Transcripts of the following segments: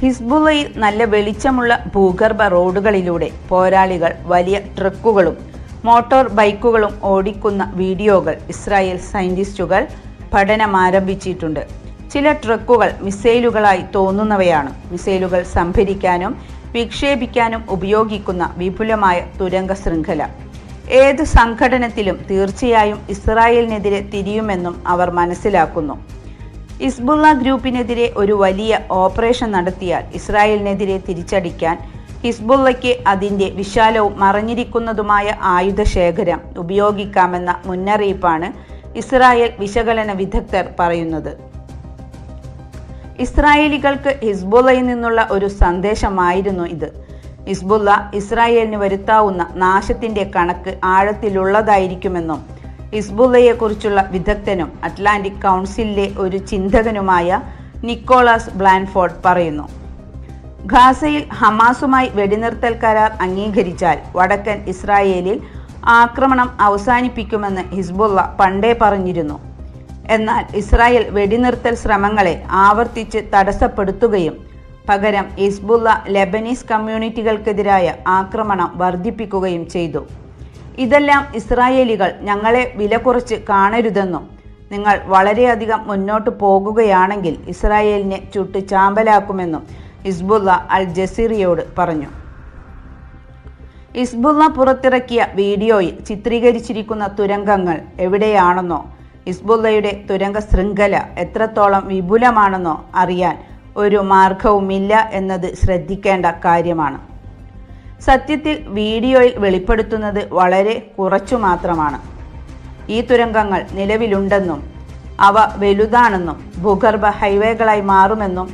ഹിസ്ബുള്ളയിൽ നല്ല വെളിച്ചമുള്ള ഭൂഗർഭ റോഡുകളിലൂടെ പോരാളികൾ വലിയ ട്രക്കുകളും മോട്ടോർ ബൈക്കുകളും ഓടിക്കുന്ന വീഡിയോകൾ ഇസ്രായേൽ സയന്റിസ്റ്റുകൾ പഠനം ആരംഭിച്ചിട്ടുണ്ട്. ചില ട്രക്കുകൾ മിസൈലുകളായി തോന്നുന്നവയാണ്. മിസൈലുകൾ സംഭരിക്കാനും വിക്ഷേപിക്കാനും ഉപയോഗിക്കുന്ന വിപുലമായ തുരങ്ക ശൃംഖല. ഏത് സംഘടനത്തിലും തീർച്ചയായും ഇസ്രായേലിനെതിരെ തിരിയുമെന്നും അവർ മനസ്സിലാക്കുന്നു. ഇസ്ബുള്ള ഗ്രൂപ്പിനെതിരെ ഒരു വലിയ ഓപ്പറേഷൻ നടത്തിയാൽ ഇസ്രായേലിനെതിരെ തിരിച്ചടിക്കാൻ ഹിസ്ബുള്ളയ്ക്ക് അതിന്റെ വിശാലവും മറഞ്ഞിരിക്കുന്നതുമായ ആയുധശേഖരം ഉപയോഗിക്കാമെന്ന മുന്നറിയിപ്പാണ് ഇസ്രായേൽ വിശകലന വിദഗ്ധർ പറയുന്നത്. ഇസ്രായേലികൾക്ക് ഹിസ്ബുള്ളയിൽ നിന്നുള്ള ഒരു സന്ദേശമായിരുന്നു ഇത്. ഹിസ്ബുള്ള ഇസ്രായേലിന് വരുത്താവുന്ന നാശത്തിന്റെ കണക്ക് ആഴത്തിലുള്ളതായിരിക്കുമെന്നും ഹിസ്ബുള്ളയെക്കുറിച്ചുള്ള വിദഗ്ധനും അറ്റ്ലാന്റിക് കൗൺസിലിലെ ഒരു ചിന്തകനുമായ നിക്കോളാസ് ബ്ലാൻഫോർഡ് പറയുന്നു. ഖാസയിൽ ഹമാസുമായി വെടിനിർത്തൽ കരാർ അംഗീകരിച്ചാൽ വടക്കൻ ഇസ്രായേലിൽ ആക്രമണം അവസാനിപ്പിക്കുമെന്ന് ഹിസ്ബുള്ള പണ്ടേ പറഞ്ഞിരുന്നു. എന്നാൽ ഇസ്രായേൽ വെടിനിർത്തൽ ശ്രമങ്ങളെ ആവർത്തിച്ച് തടസ്സപ്പെടുത്തുകയും പകരം ഹിസ്ബുള്ള ലെബനീസ് കമ്മ്യൂണിറ്റികൾക്കെതിരായ ആക്രമണം വർദ്ധിപ്പിക്കുകയും ചെയ്തു. ഇതെല്ലാം ഇസ്രായേലികൾ ഞങ്ങളെ വില കുറച്ച് കാണരുതെന്നും നിങ്ങൾ വളരെയധികം മുന്നോട്ട് പോകുകയാണെങ്കിൽ ഇസ്രായേലിനെ ചുട്ട് ചാമ്പലാക്കുമെന്നും ഇസ്ബുല്ല അൽ ജസീറിയോട് പറഞ്ഞു. ഇസ്ബുള്ള പുറത്തിറക്കിയ വീഡിയോയിൽ ചിത്രീകരിച്ചിരിക്കുന്ന തുരങ്കങ്ങൾ എവിടെയാണെന്നോ ഇസ്ബുള്ളയുടെ തുരങ്ക ശൃംഖല എത്രത്തോളം വിപുലമാണെന്നോ അറിയാൻ ഒരു മാർഗവുമില്ല എന്നത് ശ്രദ്ധിക്കേണ്ട കാര്യമാണ്. സത്യത്തിൽ വീഡിയോയിൽ വെളിപ്പെടുത്തുന്നത് വളരെ കുറച്ചു മാത്രമാണ്. ഈ തുരങ്കങ്ങൾ നിലവിലുണ്ടെന്നും അവ വലുതാണെന്നും ഭൂഗർഭ ഹൈവേകളായി മാറുമെന്നും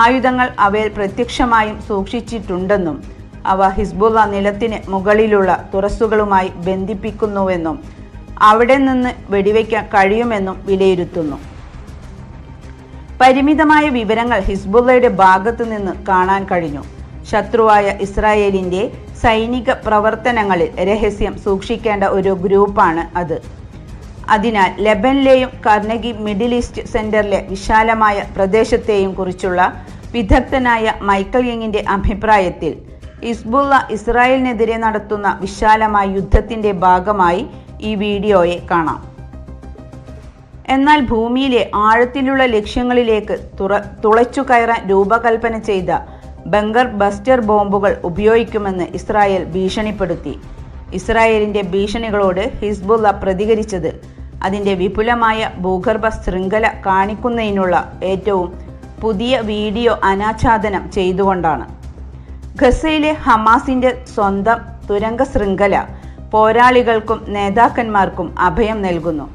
ആയുധങ്ങൾ അവയിൽ പ്രത്യക്ഷമായും സൂക്ഷിച്ചിട്ടുണ്ടെന്നും അവ ഹിസ്ബുള്ള നിലത്തിന് മുകളിലുള്ള തുറസ്സുകളുമായി ബന്ധിപ്പിക്കുന്നുവെന്നും അവിടെ നിന്ന് വെടിവെക്കാൻ കഴിയുമെന്നും വിലയിരുത്തുന്നു. പരിമിതമായ വിവരങ്ങൾ ഹിസ്ബുള്ളയുടെ ഭാഗത്തു നിന്ന് കാണാൻ കഴിഞ്ഞു. ശത്രുവായ ഇസ്രായേലിന്റെ സൈനിക പ്രവർത്തനങ്ങളിൽ രഹസ്യം സൂക്ഷിക്കേണ്ട ഒരു ഗ്രൂപ്പാണ് അത്. അതിനാൽ ലെബനിലെയും കർണഗി മിഡിൽ ഈസ്റ്റ് സെന്ററിലെ വിശാലമായ പ്രദേശത്തെയും കുറിച്ചുള്ള വിദഗ്ധനായ മൈക്കൽ യങ്ങിന്റെ അഭിപ്രായത്തിൽ ഇസ്ബുള്ള ഇസ്രായേലിനെതിരെ നടത്തുന്ന വിശാലമായ യുദ്ധത്തിന്റെ ഭാഗമായി ഈ വീഡിയോയെ കാണാം. എന്നാൽ ഭൂമിയിലെ ആഴത്തിലുള്ള ലക്ഷ്യങ്ങളിലേക്ക് തുറ തുളച്ചു കയറാൻ രൂപകൽപ്പന ചെയ്ത ബങ്കർ ബസ്റ്റർ ബോംബുകൾ ഉപയോഗിക്കുമെന്ന് ഇസ്രായേൽ ഭീഷണിപ്പെടുത്തി. ഇസ്രായേലിന്റെ ഭീഷണികളോട് ഹിസ്ബുള്ള പ്രതികരിച്ചത് അതിന്റെ വിപുലമായ ഭൂഗർഭ ശൃംഖല കാണിക്കുന്നതിനുള്ള ഏറ്റവും പുതിയ വീഡിയോ അനാച്ഛാദനം ചെയ്തുകൊണ്ടാണ്. ഖസയിലെ ഹമാസിന്റെ സ്വന്തം തുരങ്ക ശൃംഖല പോരാളികൾക്കും നേതാക്കന്മാർക്കും അഭയം നൽകുന്നു.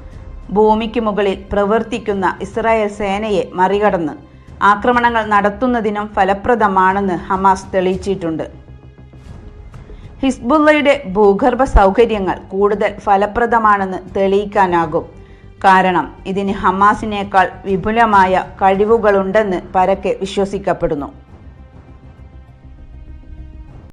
ഭൂമിക്ക് മുകളിൽ പ്രവർത്തിക്കുന്ന ഇസ്രായേൽ സേനയെ മറികടന്ന് ആക്രമണങ്ങൾ നടത്തുന്നതിനും ഫലപ്രദമാണെന്ന് ഹമാസ് തെളിയിച്ചിട്ടുണ്ട്. ഹിസ്ബുള്ളയുടെ ഭൂഗർഭ സൗകര്യങ്ങൾ കൂടുതൽ ഫലപ്രദമാണെന്ന് തെളിയിക്കാനാകും. കാരണം ഇതിന് ഹമാസിനേക്കാൾ വിപുലമായ കഴിവുകളുണ്ടെന്ന് പരക്കെ വിശ്വസിക്കപ്പെടുന്നു.